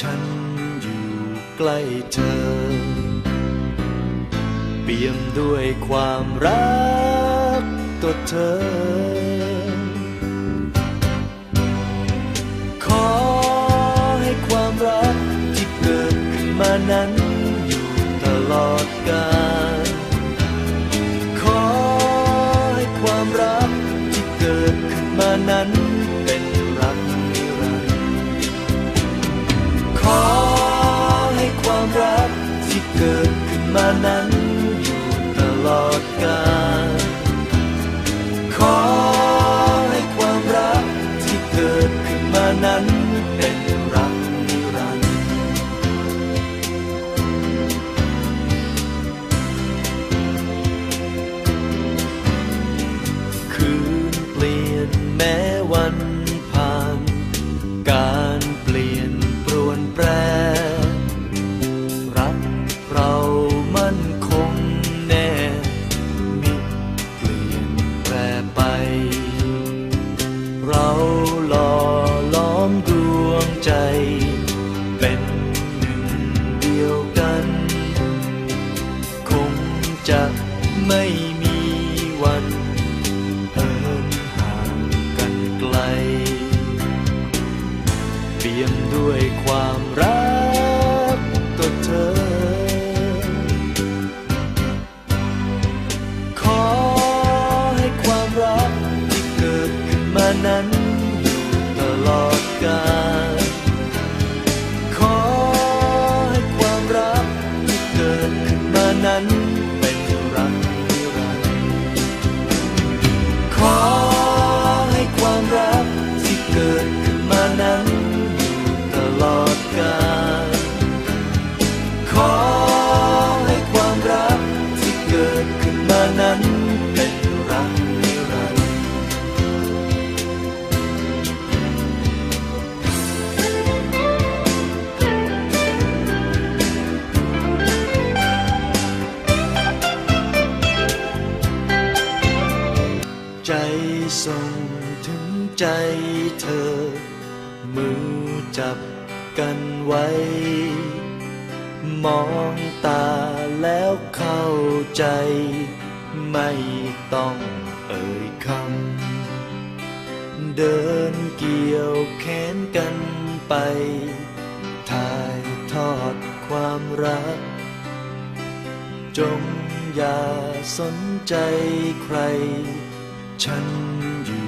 ฉันอยู่ใกล้เธอ เปี่ยมด้วยความรักตัวเธอ ขอให้ความรักที่เกิดขึ้นมานั้น นมานั้ ยวกัน คงจะ ใจเธอ มือจับกันไว้ มองตาแล้วเข้าใจ ไม่ต้องเอ่ยคำ เดินเกี่ยวแขนกันไป ถ่ายทอดความรัก จงอย่าสนใจใคร ฉันอยู่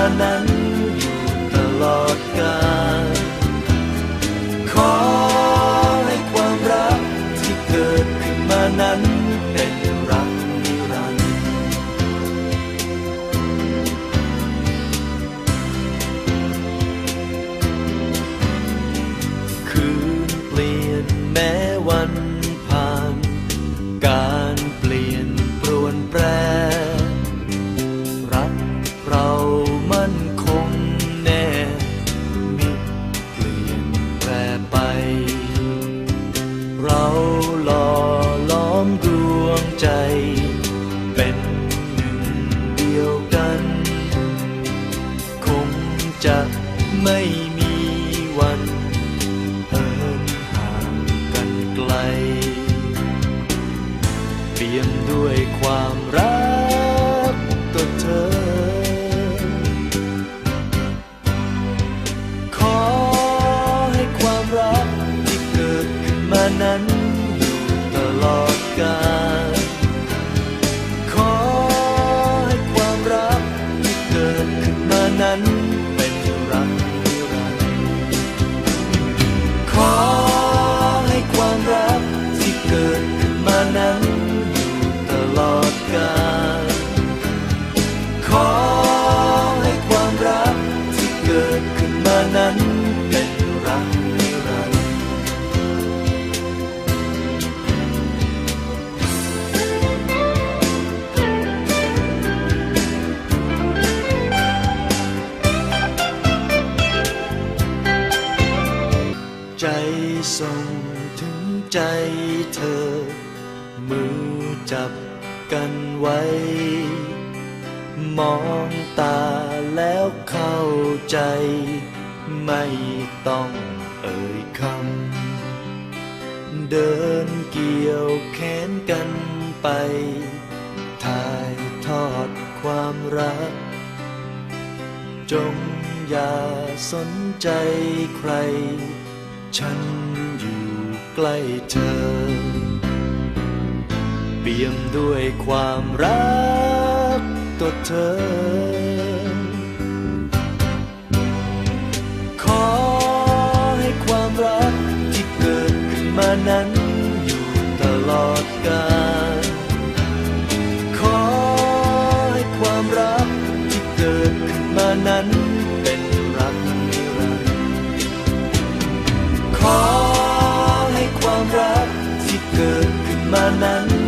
นมานั้ ถึงใจเธอ มือจับกันไว้ มองตาแล้วเข้าใจ ไม่ต้องเอ่ยคำ เดินเกี่ยวแขนกันไป ถ่ายทอดความรัก จงอย่าสนใจใคร ฉันอยู่ กล้เธอ เปี่ยมด้วยความรักตัวเธอ ความรักที่เกิดขึ้นมานั้น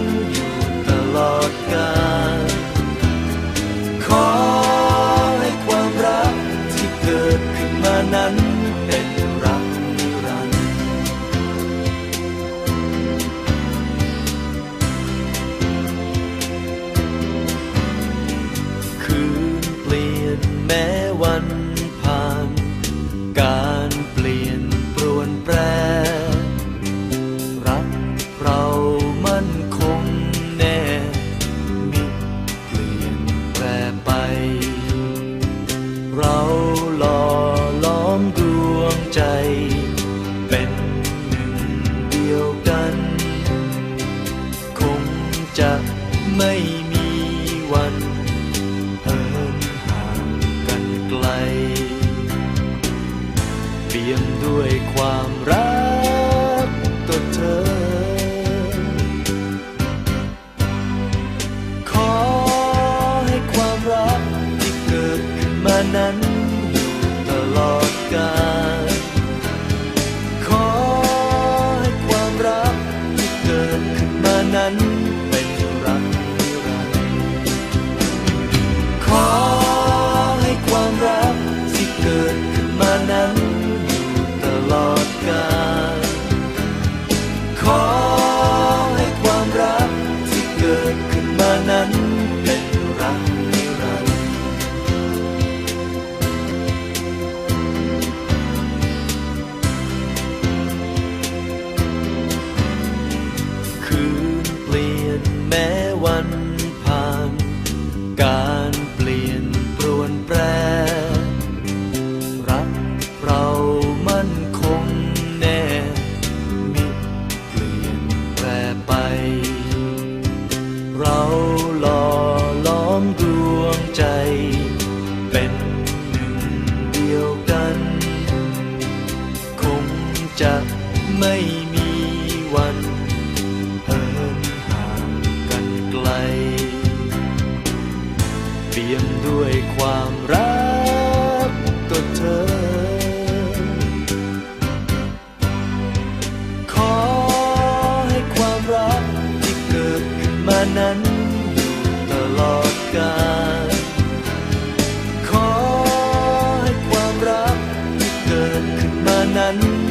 เปี่ยมด้วยความรักต่อเธอ ขอให้ความรักที่เกิดขึ้นมานั้นอยู่ตลอดกาลขอให้ความรักที่เกิดขึ้นมานั้น